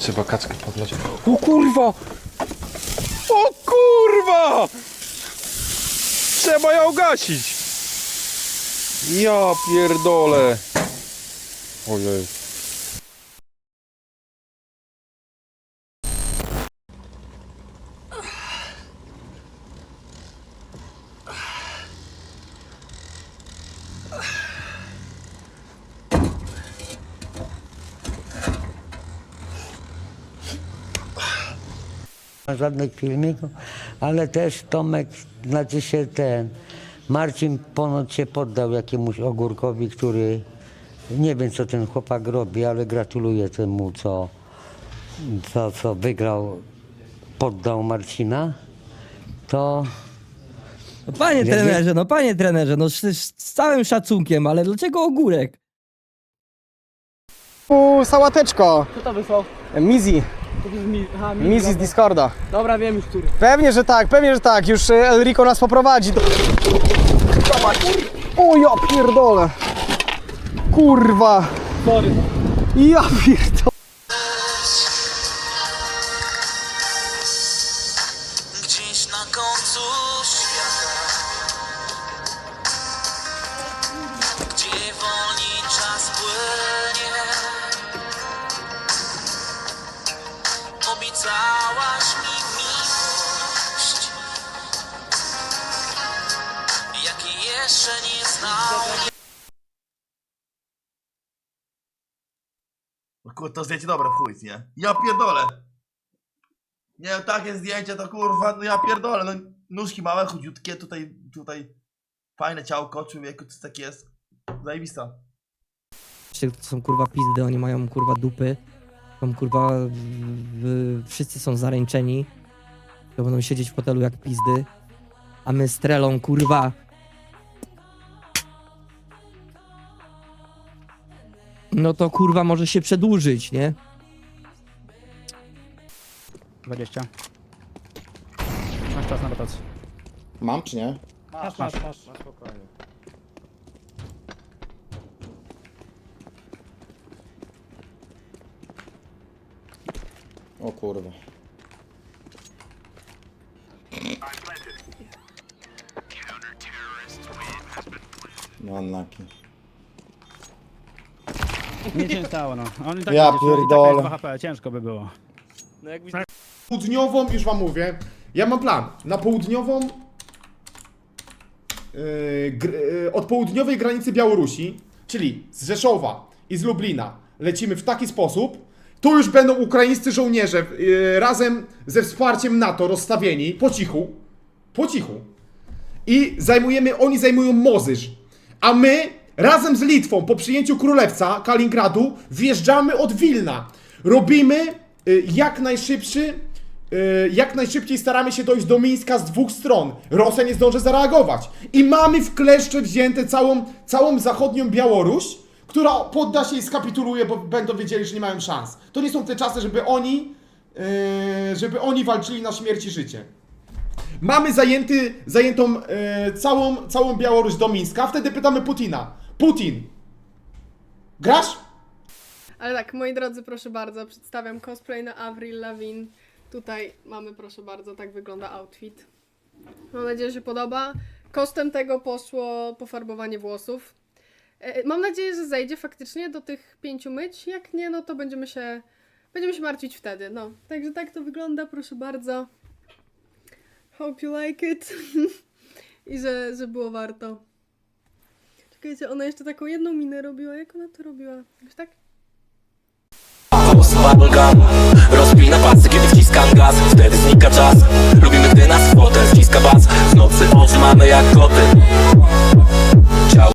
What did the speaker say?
Trzeba kaczkę podlać. O kurwa! O kurwa! Trzeba ją gasić! Ja pierdolę! Ojej. Żadnych filmików, ale też Tomek, znaczy się ten, Marcin ponoć się poddał jakiemuś ogórkowi, który nie wiem co ten chłopak robi, ale gratuluję temu, co, co, co wygrał, poddał Marcina. To No panie Ja trenerze, no panie trenerze, no z, z całym szacunkiem, ale dlaczego ogórek? U, sałateczko. Kto to wysłał? Mizi. To jest mi... Aha, mi Mizi z Discorda. Dobra, wiem już który. Pewnie, że tak, pewnie, że tak. Już e, Elrico nas poprowadzi. Do... O ja pierdolę. Kurwa. Sorry. Ja pierdolę. Obiecałaś mi miłość, jakiej jeszcze nie znałem. No Kur, to zdjęcie dobre w chuj, nie? Ja pierdolę. Nie, takie zdjęcie to kurwa, no ja pierdolę, no nóżki małe, chudziutkie, tutaj, tutaj fajne ciałko, człowieku, co tak jest? Zajebista. To są kurwa pizdy, oni mają kurwa dupy. Są kurwa, w, w, wszyscy są zaręczeni. To będą siedzieć w fotelu jak pizdy. A my z trelą kurwa. No to kurwa może się przedłużyć, nie? 20. Masz czas na rotację. Mam czy nie? Masz, masz, masz. O kurwa. No unlucky. Nic się nie stało, no. On i tak Ja będzie, tak pierdolę. jest 2 HP, ciężko by było. południową, już wam mówię, ja mam plan. Na południową, yy, gr, yy, od południowej granicy Białorusi, czyli z Rzeszowa i z Lublina, lecimy w taki sposób. Tu już będą ukraińscy żołnierze yy, razem ze wsparciem NATO rozstawieni po cichu. Po cichu. I zajmujemy, oni zajmują Mozyż. A my razem z Litwą po przyjęciu królewca Kaliningradu wjeżdżamy od Wilna. Robimy y, jak najszybszy, y, jak najszybciej staramy się dojść do Mińska z dwóch stron. Rosja nie zdąży zareagować. I mamy w kleszcze wzięte całą, całą zachodnią Białoruś, która podda się i skapituluje, bo będą wiedzieli, że nie mają szans. To nie są te czasy, żeby oni, y, żeby oni walczyli na śmierć i życie. Mamy zajęty, zajętą e, całą, całą Białoruś do Mińska. Wtedy pytamy Putina. Putin, grasz? Ale tak, moi drodzy, proszę bardzo, przedstawiam cosplay na Avril Lavigne. Tutaj mamy, proszę bardzo, tak wygląda outfit. Mam nadzieję, że się podoba. Kosztem tego poszło pofarbowanie włosów. E, Mam nadzieję, że zejdzie faktycznie do tych pięciu myć. Jak nie, no to będziemy się, będziemy się martwić wtedy. No, także tak to wygląda, proszę bardzo. Hope you like it. I że, że było warto. Czekajcie, ona jeszcze taką jedną minę robiła. Jak ona to robiła? Jakoś tak? Rozpina pasy, kiedy wciskam gaz Wtedy znika czas Lubimy, gdy nas fotel ściska bas W nocy oczy jak koty Ciało